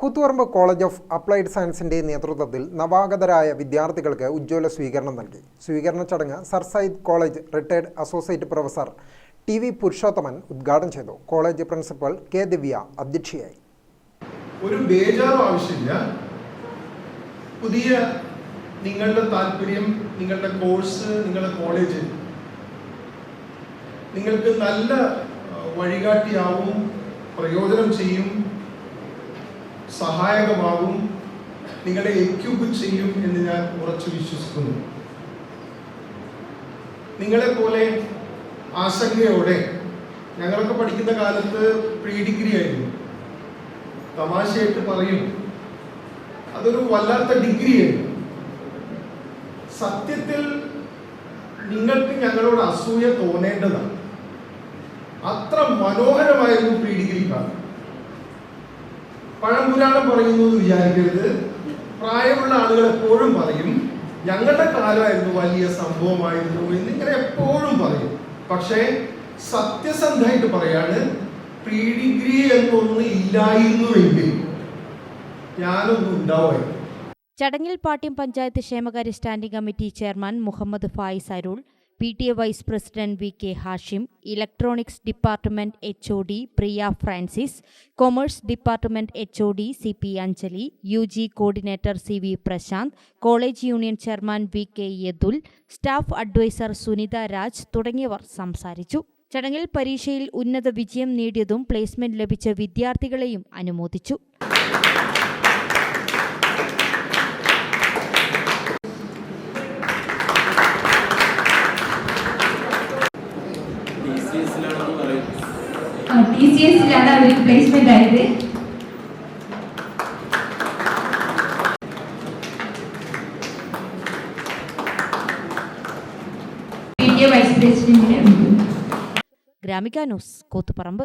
Koothuparamba college of applied സയൻസിന്റെ നേതൃത്വത്തിൽ നവാഗതരായ വിദ്യാർത്ഥികൾക്ക് ഉജ്ജ്വല സ്വീകരണം നൽകി. സ്വീകരണ ചടങ്ങ് sir Syed college retired associate professor T V Purushothaman ഉദ്ഘാടനം ചെയ്തു. കോളേജ് പ്രിൻസിപ്പൽ കെ ദിവ്യ അധ്യക്ഷയായി. ഒരു ബേജാറും ആവശ്യമില്ല. പുതിയ നിങ്ങളുടെ താല്പര്യം നിങ്ങളുടെ കോഴ്സ് നിങ്ങളുടെ കോളേജ് നിങ്ങൾക്ക് നല്ല വഴികാട്ടിയാവും പ്രയോജനം ചെയ്യും. സഹായകമാകും നിങ്ങളെ എക്യൂപ്പ് ചെയ്യും എന്ന് ഞാൻ ഉറച്ചു വിശ്വസിക്കുന്നു. നിങ്ങളെ പോലെ ആശങ്കയോടെ ഞങ്ങളൊക്കെ പഠിക്കുന്ന കാലത്ത് പ്രീ ഡിഗ്രി ആയിരുന്നു തമാശയായിട്ട് പറയും അതൊരു വല്ലാത്ത ഡിഗ്രിയായിരുന്നു. സത്യത്തിൽ നിങ്ങൾക്ക് ഞങ്ങളോട് അസൂയ തോന്നേണ്ടതാണ്. അത്ര മനോഹരമായിരുന്നു പ്രീ ഡിഗ്രി കാലം പഴംപുരാണം പറയുന്നു എന്ന് വിചാരിക്കരുത്. പ്രായമുള്ള ആളുകൾ എപ്പോഴും പറയും ഞങ്ങളുടെ കാലമായിരുന്നു വലിയ സംഭവമായിരുന്നു എന്നിങ്ങനെ എപ്പോഴും പറയും. പക്ഷേ സത്യസന്ധമായിട്ട് പറയാണ് പ്രീ ഡിഗ്രി എന്നൊന്ന് ഇല്ലായിരുന്നുവെങ്കിൽ ഞാനൊന്നും ഉണ്ടാവുമായിരുന്നു. ചടങ്ങിൽ പാട്യം പഞ്ചായത്ത് ക്ഷേമകാര്യ standing committee chairman Muhammad Fayis Arul P T A vice president V K Hashim electronics department H O D Priya Francis commerce department H O D C P Anjali U G coordinator C V Prasanth college union chairman V K Yadul staff advisor Sunitha Raj തുടങ്ങിയവർ സംസാരിച്ചു. ചടങ്ങിൽ പരീക്ഷയിൽ ഉന്നത വിജയം നേടിയതും placement ലഭിച്ച വിദ്യാർത്ഥികളെയും അനുമോദിച്ചു. T C എസിലാണ് അവർക്ക് പ്ലേസ്മെന്റ് ആയത്. Gramika news Koothuparamba.